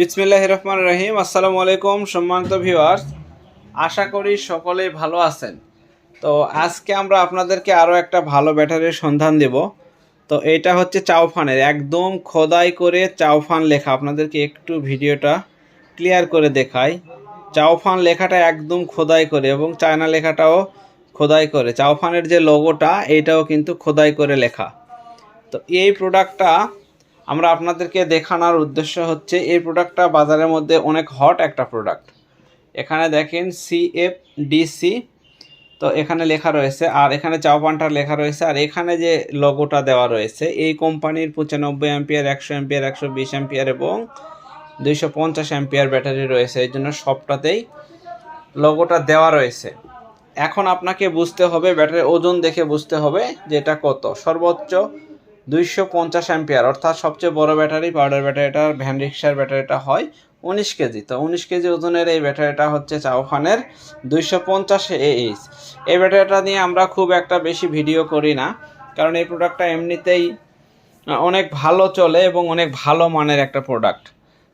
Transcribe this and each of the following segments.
বিসমিল্লাহ রহমান রহিম। আসসালামু আলাইকুম, সম্মানিত ভিউয়ার্স আশা করি সকলেই ভালো আছেন। তো আজকে আমরা আপনাদেরকে আরও একটা ভালো ব্যাটারির সন্ধান দেব। তো এটা হচ্ছে চাউফানের। একদম খোদাই করে চাউফান লেখা। আপনাদেরকে একটু ভিডিওটা ক্লিয়ার করে দেখাই। চাউফান লেখাটা একদম খোদাই করে এবং চায়না লেখাটাও খোদাই করে। চাউফানের যে লোগোটা এইটাও কিন্তু খোদাই করে লেখা। তো এই প্রোডাক্টটা আমরা আপনাদেরকে দেখানোর উদ্দেশ্য হচ্ছে এই প্রোডাক্টটা বাজারের মধ্যে অনেক হট একটা প্রোডাক্ট। এখানে দেখেন সিএফ ডিসি তো এখানে লেখা রয়েছে, আর এখানে চাওপানটা লেখা রয়েছে, আর এখানে যে লোগোটা দেওয়া রয়েছে, এই কোম্পানির পঁচানব্বই অ্যাম্পিয়ার একশো অ্যাম্পিয়ার একশো বিশ অ্যাম্পিয়ার এবং দুইশো পঞ্চাশ অ্যাম্পিয়ার ব্যাটারি রয়েছে। এই জন্য সবটাতেই লোগোটা দেওয়া রয়েছে। এখন আপনাকে বুঝতে হবে, ব্যাটারির ওজন দেখে বুঝতে হবে, যে এটা কত। সর্বোচ্চ দুইশো পঞ্চাশ অ্যাম্পিয়ার, অর্থাৎ সবচেয়ে বড় ব্যাটারি, পাউডার ব্যাটারিটার ভ্যান রিক্সার ব্যাটারিটা হয় উনিশ কেজি। তো উনিশ কেজি ওজনের এই ব্যাটারিটা হচ্ছে চাউফানের দুইশো পঞ্চাশ এইচ এই ব্যাটারিটা নিয়ে আমরা খুব একটা বেশি ভিডিও করি না, কারণ এই প্রোডাক্টটা এমনিতেই অনেক ভালো চলে এবং অনেক ভালো মানের একটা প্রোডাক্ট।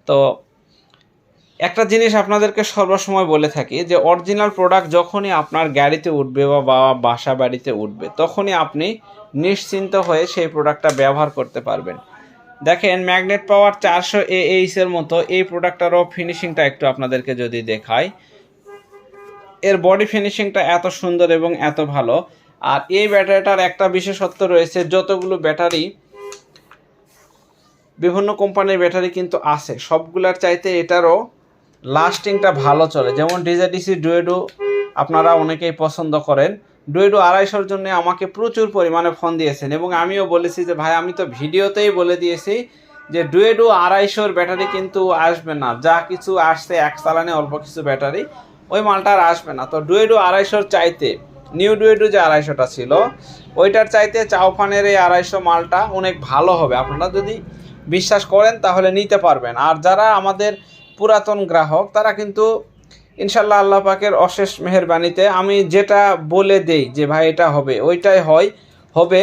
তো একটা জিনিস আপনাদেরকে সর্বসময় বলে থাকি যে অরিজিনাল প্রোডাক্ট যখনই আপনার গাড়িতে উঠবে বা বা- বাসা বাড়িতে উঠবে, তখনই আপনি নিশ্চিন্ত হয়ে সেই প্রোডাক্টটা ব্যবহার করতে পারবেন। দেখেন ম্যাগনেট পাওয়ার চারশো এ এইচের মতো এই প্রোডাক্টটারও ফিনিশিংটা একটু আপনাদেরকে যদি দেখাই। এর বডি ফিনিশিংটা এত সুন্দর এবং এত ভালো। আর এই ব্যাটারিটার একটা বিশেষত্ব রয়েছে, যতগুলো ব্যাটারি বিভিন্ন কোম্পানির ব্যাটারি কিন্তু আছে, সবগুলার চাইতে এটারও লাস্টিংটা ভালো চলে। যেমন ডিজেডিসি ডুয়েডো আপনারা অনেকেই পছন্দ করেন। ডুয়েডো আড়াইশোর জন্য আমাকে প্রচুর পরিমাণে ফোন দিয়েছেন এবং আমিও বলেছি যে, ভাই, আমি তো ভিডিওতেই বলে দিয়েছি যে ডুয়েডো আড়াইশোর ব্যাটারি কিন্তু আসবে না। যা কিছু আসছে এক চালানে অল্প কিছু ব্যাটারি, ওই মালটা আর আসবে না। তো ডুয়েডো আড়াইশোর চাইতে নিউ ডুয়েডো যে আড়াইশোটা ছিল, ওইটার চাইতে চাউফানের এই আড়াইশো মালটা অনেক ভালো হবে। আপনারা যদি বিশ্বাস করেন তাহলে নিতে পারবেন। আর যারা আমাদের পুরাতন গ্রাহক, তারা কিন্তু ইনশাল্লাহ আল্লাহ পাকের অশেষ মেহেরবানিতে আমি যেটা বলে দেই যে ভাই এটা হবে, ওইটাই হয়, হবে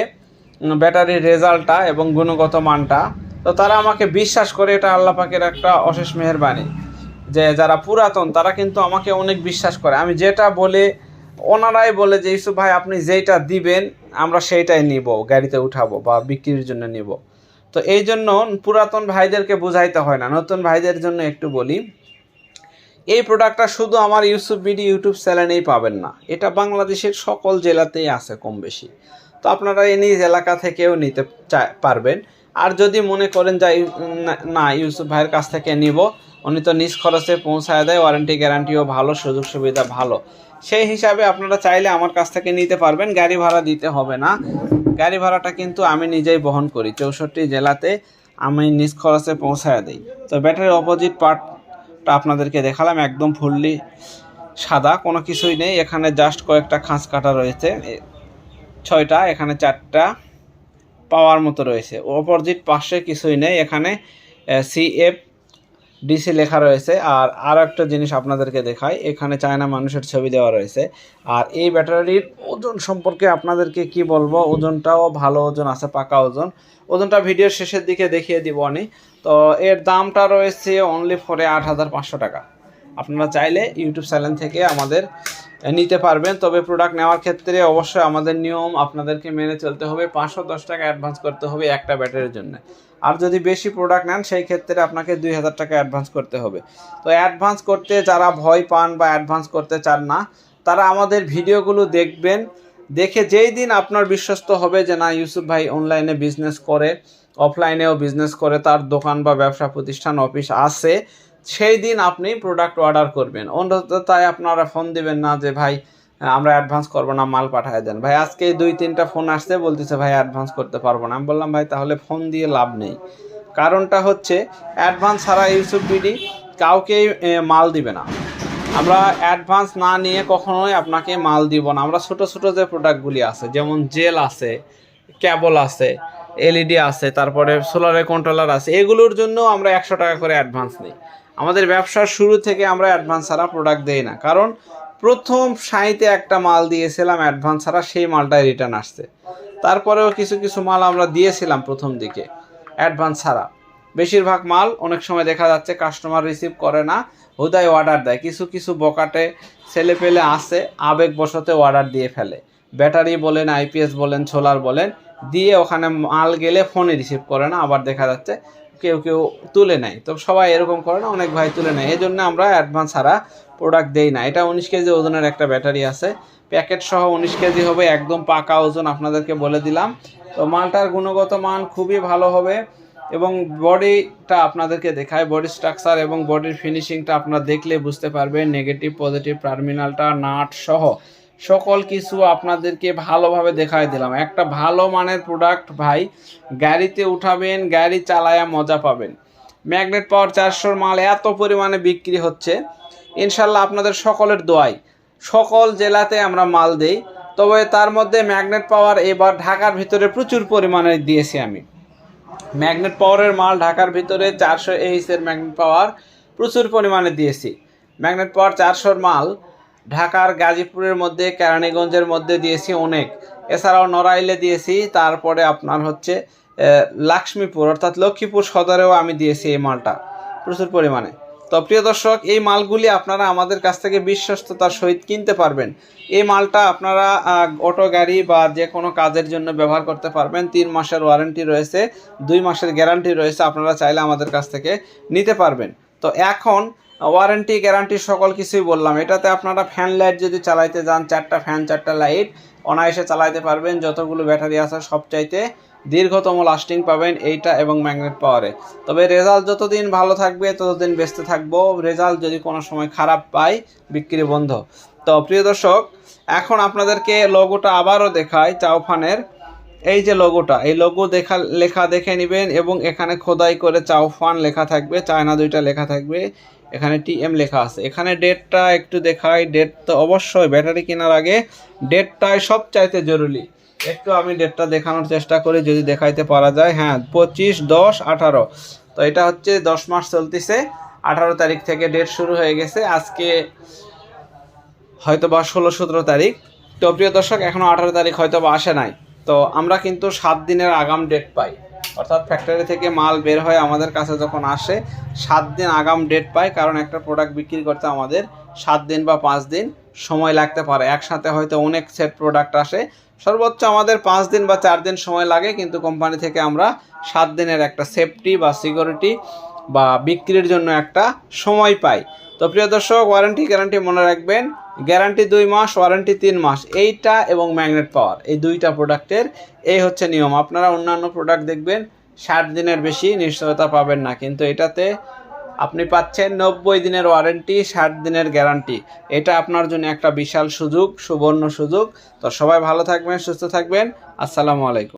ব্যাটারির রেজাল্টটা এবং গুণগত মানটা। তো তারা আমাকে বিশ্বাস করে এটা আল্লাহ পাকের একটা অশেষ মেহেরবানি। যে যারা পুরাতন, তারা কিন্তু আমাকে অনেক বিশ্বাস করে। আমি যেটা বলে, ওনারাই বলে যে ইসুফ ভাই, আপনি যেইটা দিবেন, আমরা সেইটাই নিব, গাড়িতে উঠাবো বা বিক্রির জন্য নিব। তো এই জন্য পুরাতন ভাইদেরকে বুঝাইতে হয় না। নতুন ভাইদের জন্য একটু বলি, এই প্রোডাক্টটা শুধু আমার ইউসুফ বিডি ইউটিউব চ্যানেলেই পাবেন না। এটা বাংলাদেশের সকল জেলাতেই আছে কম বেশি তো আপনারা এই নিজ এলাকা থেকেও নিতে পারবেন। আর যদি মনে করেন যে না ইউসুফ ভাইয়ের কাছ থেকে নিব, উনি তো নিজ খরচে পৌঁছায় দেয় ওয়ারেন্টি গ্যারান্টিও ভালো সুযোগ সুবিধা ভালো। সেই হিসাবে আপনারা চাইলে আমার কাছ থেকে নিতে পারবেন, গাড়ি ভাড়া দিতে হবে না। গাড়ি ভাড়াটা কিন্তু আমি নিজেই বহন করি। চৌষট্টি জেলাতে আমি নিজ খরচে পৌঁছায় দিই। তো ব্যাটারির অপোজিট পার্টটা আপনাদেরকে দেখালাম, একদম ফুললি সাদা, কোনো কিছুই নেই। এখানে জাস্ট কয়েকটা খাঁজ কাটা রয়েছে। ছয়টা, এখানে চারটা পাওয়ার মতো রয়েছে। অপোজিট পাশে কিছুই নেই। এখানে সিএফ ডিসি লেখা রয়েছে। আর আর একটা জিনিস আপনাদেরকে দেখায় এখানে চায়না মানুষের ছবি দেওয়া রয়েছে। আর এই ব্যাটারির ওজন সম্পর্কে আপনাদেরকে কি বলব? ওজনটাও ভালো ওজন আছে, পাকা ওজন। ওজনটা ভিডিওর শেষের দিকে দেখিয়ে দিব আমি। তো এর দামটা রয়েছে অনলি ফোরে আট হাজার পাঁচশো টাকা। আপনারা চাইলে ইউটিউব চ্যানেল থেকে আমাদের নিতে পারবেন, তবে প্রোডাক্ট নেওয়ার ক্ষেত্রে অবশ্যই আমাদের নিয়ম আপনাদেরকে মেনে চলতে হবে। পাঁচশো দশ টাকা অ্যাডভান্স করতে হবে একটা ব্যাটারির জন্য। আর যদি বেশি প্রোডাক্ট নেন, সেই ক্ষেত্রে আপনাকে দুই হাজার টাকা অ্যাডভান্স করতে হবে। তো অ্যাডভান্স করতে যারা ভয় পান বা অ্যাডভান্স করতে চান না, তারা আমাদের ভিডিওগুলো দেখবেন। দেখে যেই দিন আপনার বিশ্বস্ত হবে যে না, ইউসুফ ভাই অনলাইনে বিজনেস করে অফলাইনেও বিজনেস করে, তার দোকান বা ব্যবসা প্রতিষ্ঠান অফিস আছে সেই দিন আপনি প্রোডাক্ট অর্ডার করবেন। অন্যথায় আপনারা ফোন দিবেন না যে, ভাই, আমরা অ্যাডভান্স করব না, মাল পাঠায় দেন। ভাই, আজকে দুই, তিনটা ফোন আসছে, বলতেছে, ভাই অ্যাডভান্স করতে পারব না। আমি বললাম, ভাই, তাহলে ফোন দিয়ে লাভ নেই। কারণটা হচ্ছে অ্যাডভান্স ছাড়া ইউসুফ বিডি কাউকেই মাল দিবে না। আমরা অ্যাডভান্স না নিয়ে কখনোই আপনাকে মাল দিব না। আমরা ছোট ছোট যে প্রোডাক্টগুলি আছে, যেমন জেল আছে ক্যাবল আছে এলইডি আছে, তারপরে সোলারের কন্ট্রোলার আছে, এগুলোর জন্য আমরা একশো টাকা করে অ্যাডভান্স নিই। আমাদের ব্যবসার শুরু থেকে আমরা অ্যাডভান্স ছাড়া প্রোডাক্ট দেই না। কারণ প্রথম সাঁইতে একটা মাল দিয়েছিলাম অ্যাডভান্স ছাড়া সেই মালটাই রিটার্ন আসছে। তারপরেও কিছু কিছু মাল আমরা দিয়েছিলাম প্রথম দিকে অ্যাডভান্স ছাড়া। বেশিরভাগ মাল অনেক সময় দেখা যাচ্ছে কাস্টমার রিসিভ করে না, হুদায় অর্ডার দেয়। কিছু কিছু বকাটে ছেলে পেলে আসে আবেগবশতে অর্ডার দিয়ে ফেলে। ব্যাটারি বলেন আইপিএস বলেন সোলার বলেন, দিয়ে ওখানে মাল গেলে ফোনে রিসিভ করে না। আবার দেখা যাচ্ছে কেউ কেউ তুলে নেয়। তো সবাই এরকম করে না, অনেক ভাই তুলে নেয়। এই জন্য আমরা অ্যাডভান্স ছাড়া প্রোডাক্ট দেই না। এটা উনিশ কেজি ওজনের একটা ব্যাটারি আছে। প্যাকেট সহ উনিশ কেজি হবে, একদম পাকা ওজন আপনাদেরকে বলে দিলাম। তো মালটার গুণগত মান খুবই ভালো হবে এবং বডিটা আপনাদেরকে দেখায়। বডি স্ট্রাকচার এবং বডির ফিনিশিংটা আপনারা দেখলে বুঝতে পারবেন। নেগেটিভ পজিটিভ টার্মিনালটা নাট সহ। সকল কিছু আপনাদেরকে ভালোভাবে দেখাই দিলাম। একটা ভালো মানের প্রোডাক্ট ভাই, গাড়িতে উঠাবেন, গাড়ি চালায়া মজা পাবেন। ম্যাগনেট পাওয়ার চারশোর মাল এত পরিমাণে বিক্রি হচ্ছে। ইনশাল্লাহ আপনাদের সকলের দোয়াই। সকল জেলাতে আমরা মাল দেই। তবে তার মধ্যে ম্যাগনেট পাওয়ার এবার ঢাকার ভিতরে প্রচুর পরিমাণে দিয়েছি আমি। ম্যাগনেট পাওয়ারের মাল ঢাকার ভিতরে চারশো এইচের ম্যাগনেট পাওয়ার প্রচুর পরিমাণে দিয়েছি। ম্যাগনেট পাওয়ার চারশোর মাল ঢাকার গাজীপুরের মধ্যে, কেরানীগঞ্জের মধ্যে দিয়েছি অনেক। এছাড়াও নড়াইলে দিয়েছি, তারপরে আপনার হচ্ছে লক্ষ্মীপুর, অর্থাৎ লক্ষ্মীপুর সদরেও আমি দিয়েছি এই মালটা প্রচুর পরিমাণে। তো প্রিয় দর্শক, এই মালগুলি আপনারা আমাদের কাছ থেকে বিশ্বস্ততার সহিত কিনতে পারবেন। এই মালটা আপনারা অটো গাড়ি বা যে কোনো কাজের জন্য ব্যবহার করতে পারবেন। তিন মাসের ওয়ারেন্টি রয়েছে, দুই মাসের গ্যারান্টি রয়েছে, আপনারা চাইলে আমাদের কাছ থেকে নিতে পারবেন। তো এখন ওয়ারেন্টি, গ্যারান্টি সকল কিছুই বললাম। এটাতে আপনারা ফ্যান লাইট যদি চালাইতে যান, চারটা ফ্যান, চারটা লাইট, অনায়াসে চালাইতে পারবেন। যতগুলো ব্যাটারি আছে, সবচাইতে দীর্ঘতম লাস্টিং পাবেন এইটা এবং ম্যাগনেট পাওয়ারে। তবে রেজাল্ট যতদিন ভালো থাকবে, ততদিন বেচতে থাকব। রেজাল্ট যদি কোনো সময় খারাপ পাই, বিক্রি বন্ধ। তো প্রিয় দর্শক, এখন আপনাদেরকে লোগোটা আবারও দেখায় চাউফানের। এই যে লোগোটা এই লোগো দেখা, লেখা দেখে নেবেন এবং এখানে খোদাই করে চাউফান লেখা থাকবে, চায়না দুইটা লেখা থাকবে। এখানে টিএম লেখা আছে। এখানে ডেটটা একটু দেখাই। ডেট তো অবশ্যই ব্যাটারি কেনার আগে ডেটটাই সবচাইতে জরুরি। একটু আমি ডেটটা দেখানোর চেষ্টা করি, যদি দেখাইতে পারা যায়। হ্যাঁ পঁচিশ, দশ, আঠারো। তো এটা হচ্ছে দশ মাস চলতেছে। আঠারো তারিখ থেকে ডেট শুরু হয়ে গেছে। আজকে হয়তো বা ষোলো, সতেরো তারিখ। তো প্রিয় দর্শক এখনও আঠারো তারিখ হয়তো বা আসে নাই। তো আমরা কিন্তু সাত দিনের আগাম ডেট পাই। অর্থাৎ ফ্যাক্টরি থেকে মাল বের হয়ে আমাদের কাছে যখন আসে, সাত দিন আগাম ডেট পাই কারণ একটা প্রোডাক্ট বিক্রি করতে আমাদের সাত দিন বা পাঁচ দিন সময় লাগতে পারে। একসাথে হয়তো অনেক সেট প্রোডাক্ট আসে। সর্বোচ্চ আমাদের পাঁচ দিন বা চার দিন সময় লাগে, কিন্তু কোম্পানি থেকে আমরা সাত দিনের একটা সেফটি বা সিকিউরিটি বা বিক্রির জন্য একটা সময় পাই। তো প্রিয় দর্শক ওয়ারেন্টি গ্যারান্টি মনে রাখবেন গ্যারান্টি দুই মাস, ওয়ারেন্টি তিন মাস। এইটা এবং ম্যাগনেট পাওয়ার, এই দুইটা প্রোডাক্টের, এই হচ্ছে নিয়ম। আপনারা অন্যান্য প্রোডাক্ট দেখবেন, ষাট দিনের বেশি নিশ্চয়তা পাবেন না। কিন্তু এটাতে আপনি পাচ্ছেন নব্বই দিনের ওয়ারেন্টি, ষাট দিনের গ্যারান্টি। এটা আপনার জন্য একটা বিশাল সুযোগ, সুবর্ণ সুযোগ। তো সবাই ভালো থাকবেন, সুস্থ থাকবেন। আসসালামু আলাইকুম।